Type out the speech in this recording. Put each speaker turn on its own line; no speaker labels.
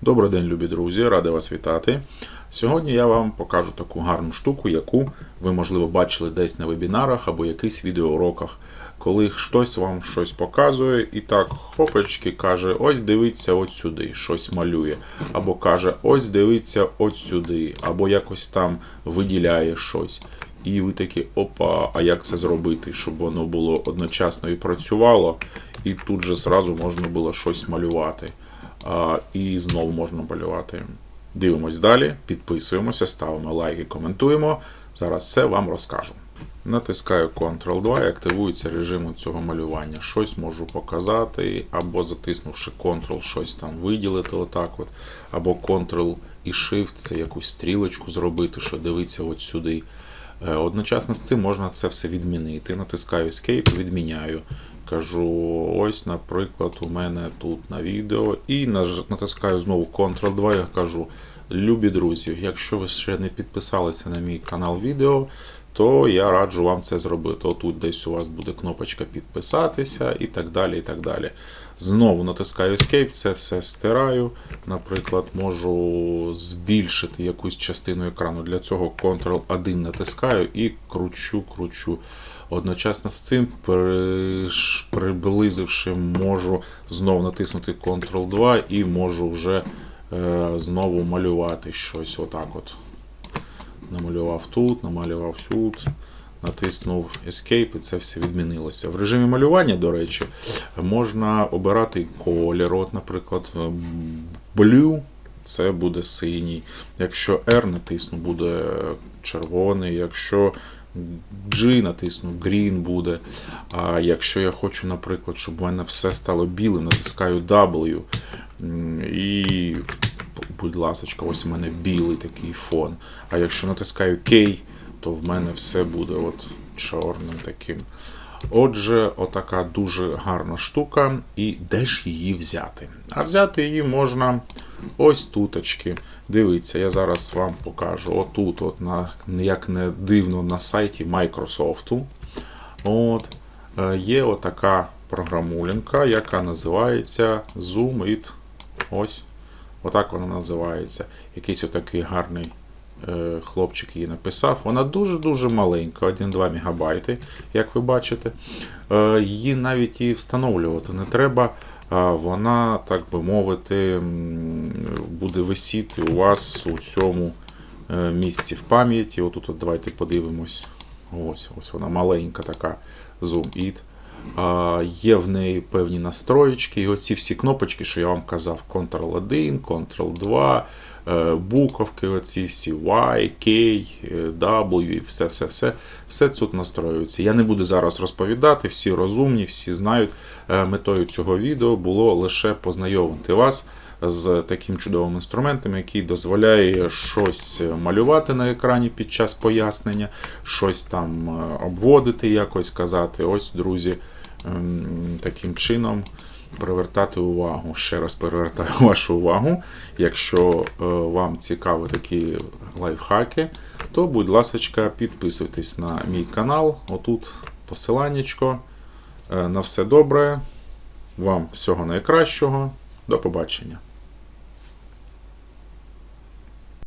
Добрий день, любі друзі, радий вас вітати. Сьогодні я вам покажу таку гарну штуку, яку ви, можливо, бачили десь на вебінарах або якихось відеоуроках, коли хтось вам щось показує і так хопочки каже: ось дивіться от сюди, щось малює. Або каже, ось дивіться от сюди, або якось там виділяє щось. І ви такі, опа, а як це зробити, щоб воно було одночасно і працювало, і тут же зразу можна було щось малювати. І знову можна малювати. Дивимось далі, підписуємося, ставимо лайки, коментуємо. Зараз все вам розкажу. Натискаю Ctrl-2 і активується режим цього малювання. Щось можу показати, або затиснувши Ctrl, щось там виділити, отак от, або Ctrl і Shift це якусь стрілочку зробити, що дивиться от сюди. Е, Одночасно з цим можна це все відмінити. Натискаю Escape, відміняю. Кажу, ось, наприклад, у мене тут на відео. І натискаю знову Ctrl-2 я кажу, любі друзі, якщо ви ще не підписалися на мій канал відео, то я раджу вам це зробити. Отут десь у вас буде кнопочка підписатися і так далі. і так далі. Знову натискаю Escape, це все стираю. Наприклад, можу збільшити якусь частину екрану. Для цього Ctrl-1 натискаю і кручу, кручу. Одночасно з цим, приблизивши, можу знову натиснути Ctrl-2 і можу вже е, знову малювати щось отак от. Намалював тут, намалював тут, натиснув Escape і це все відмінилося. В режимі малювання, до речі, можна обирати колір. От, наприклад, Blue це буде синій. Якщо R натисну, буде червоний. Якщо G натисну, green буде. А якщо я хочу, наприклад, щоб в мене все стало білим, натискаю W. І, будь ласка, ось у мене білий такий фон. А якщо натискаю K, то в мене все буде от чорним таким. Отже, отака дуже гарна штука. І де ж її взяти? А взяти її можна ось туточки. Дивіться, я зараз вам покажу. Отут, от на, як не дивно, на сайті Microsoft. От, е, є отака програмулінка, яка називається Zoom It. Ось. Отак вона називається. Якийсь отакий гарний е, хлопчик її написав. Вона дуже-дуже маленька, 1-2 МБ, як ви бачите. Е, Її навіть і встановлювати не треба. Вона, так би мовити, буде висіти у вас у цьому е, місці в пам'яті. Отут от давайте подивимось. Ось, ось вона маленька така Zoom It. Є в неї певні настроєчки, і оці всі кнопочки, що я вам казав: Ctrl-1, Ctrl-2, е, буковки, оці всі Y, K, W, все, все, все, все тут настроюється. Я не буду зараз розповідати, всі розумні, всі знають. Е, Метою цього відео було лише познайомити вас з таким чудовим інструментом, який дозволяє щось малювати на екрані під час пояснення, щось там е, обводити, якось казати. Ось, друзі, ем, таким чином привертати увагу. Ще раз привертаю вашу увагу. Якщо е, вам цікаві такі лайфхаки, то, будь ласка, підписуйтесь на мій канал. Отут посиланнячко. Е, На все добре. Вам всього найкращого. До побачення.